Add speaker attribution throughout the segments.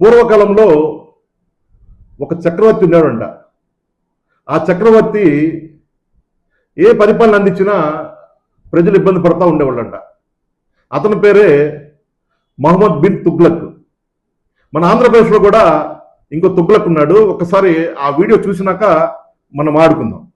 Speaker 1: పూర్వకాలంలో ఒక చక్రవర్తి ఉన్నాడంట. ఆ చక్రవర్తి ఏ పరిపాలన అందించినా ప్రజలు ఇబ్బంది పడతా ఉండేవాళ్ళంట. అతని పేరే మహమ్మద్ బిన్ తుగ్లక్. మన ఆంధ్రప్రదేశ్లో కూడా ఇంకో తుగ్లక్ ఉన్నాడు. ఒకసారి ఆ వీడియో చూసినాక మనం ఆడుకుందాం.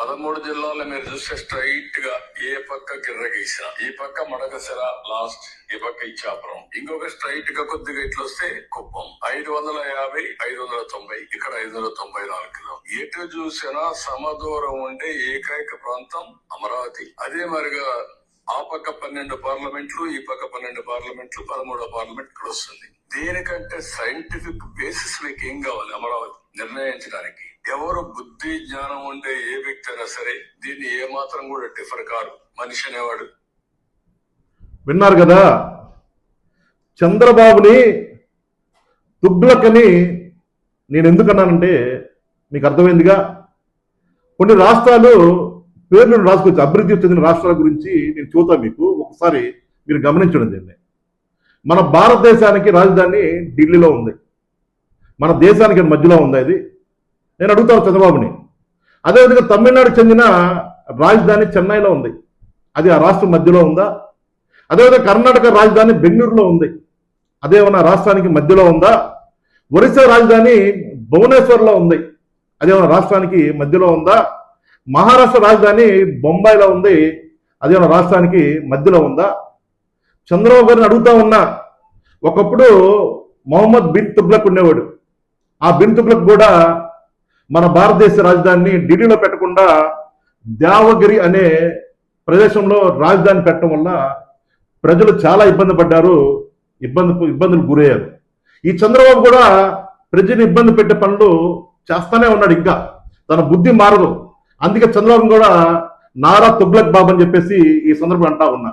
Speaker 2: పదమూడు జిల్లాలు మీరు చూస్తే స్ట్రైట్గా ఏ పక్క గిర్రగీసిన ఈ పక్క మడకసిర లాస్ట్ ఈ పక్క ఇచ్చాపురం. ఇంకొక స్ట్రైట్గా కొద్దిగా ఇట్లా వస్తే కుప్పం. ఐదు వందల యాభై ఐదు వందల తొంభై ఇక్కడ ఐదు వందల తొంభై నాలుగు కిలో. ఎటు చూసినా సమదూరం ఉండే ఏకైక ప్రాంతం అమరావతి. అదే మరిగా ఆ పక్క పన్నెండు పార్లమెంట్లు ఈ పక్క పన్నెండు పార్లమెంట్లు పదమూడో పార్లమెంట్ ఇక్కడ వస్తుంది. దేనికంటే సైంటిఫిక్ బేసిస్ మీకు ఏం కావాలి? అమరావతి నిర్ణయించడానికి. ఎవరు బుద్ధి జ్ఞానం ఉండే ఏ వ్యక్తి అయినా సరే దీన్ని ఏ మాత్రం కూడా డిఫర్ కారు. మనిషి అనేవాడు.
Speaker 1: విన్నారు కదా? చంద్రబాబుని తుగ్లకని నేను ఎందుకన్నానంటే మీకు అర్థమైందిగా? కొన్ని రాష్ట్రాలు పేర్లను రాసుకోవచ్చు అభివృద్ధి చెందిన రాష్ట్రాల గురించి నేను చూతా మీకు. ఒకసారి మీరు గమనించడం దీన్ని. మన భారతదేశానికి రాజధాని ఢిల్లీలో ఉంది. మన దేశానికి మధ్యలో ఉంది అది నేను అడుగుతాను చంద్రబాబుని. అదేవిధంగా తమిళనాడుకు చెందిన రాజధాని చెన్నైలో ఉంది. అది ఆ రాష్ట్రం మధ్యలో ఉందా? అదేవిధంగా కర్ణాటక రాజధాని బెంగళూరులో ఉంది. అదేమన్నా రాష్ట్రానికి మధ్యలో ఉందా? ఒరిస్సా రాజధాని భువనేశ్వర్లో ఉంది. అదేమన్నా రాష్ట్రానికి మధ్యలో ఉందా? మహారాష్ట్ర రాజధాని బొంబాయిలో ఉంది. అది మన రాష్ట్రానికి మధ్యలో ఉందా? చంద్రబాబు గారిని అడుగుతా ఉన్నా. ఒకప్పుడు మొహమ్మద్ బిన్ తుబ్లక్ ఉండేవాడు. ఆ బిన్ తుబ్లక్ కూడా మన భారతదేశ రాజధానిని ఢిల్లీలో పెట్టకుండా దేవగిరి అనే ప్రదేశంలో రాజధాని పెట్టడం వల్ల ప్రజలు చాలా ఇబ్బంది పడ్డారు. ఇబ్బంది ఇబ్బందులు గురయ్యారు. ఈ చంద్రబాబు కూడా ప్రజలు ఇబ్బంది పెట్టే పనులు చేస్తానే ఉన్నాడు ఇంకా. తన బుద్ధి మారదు. అందుకే చంద్రబాబు కూడా నారా తుగ్లక్ బాబు అని చెప్పేసి ఈ సందర్భం అంటా ఉన్నా.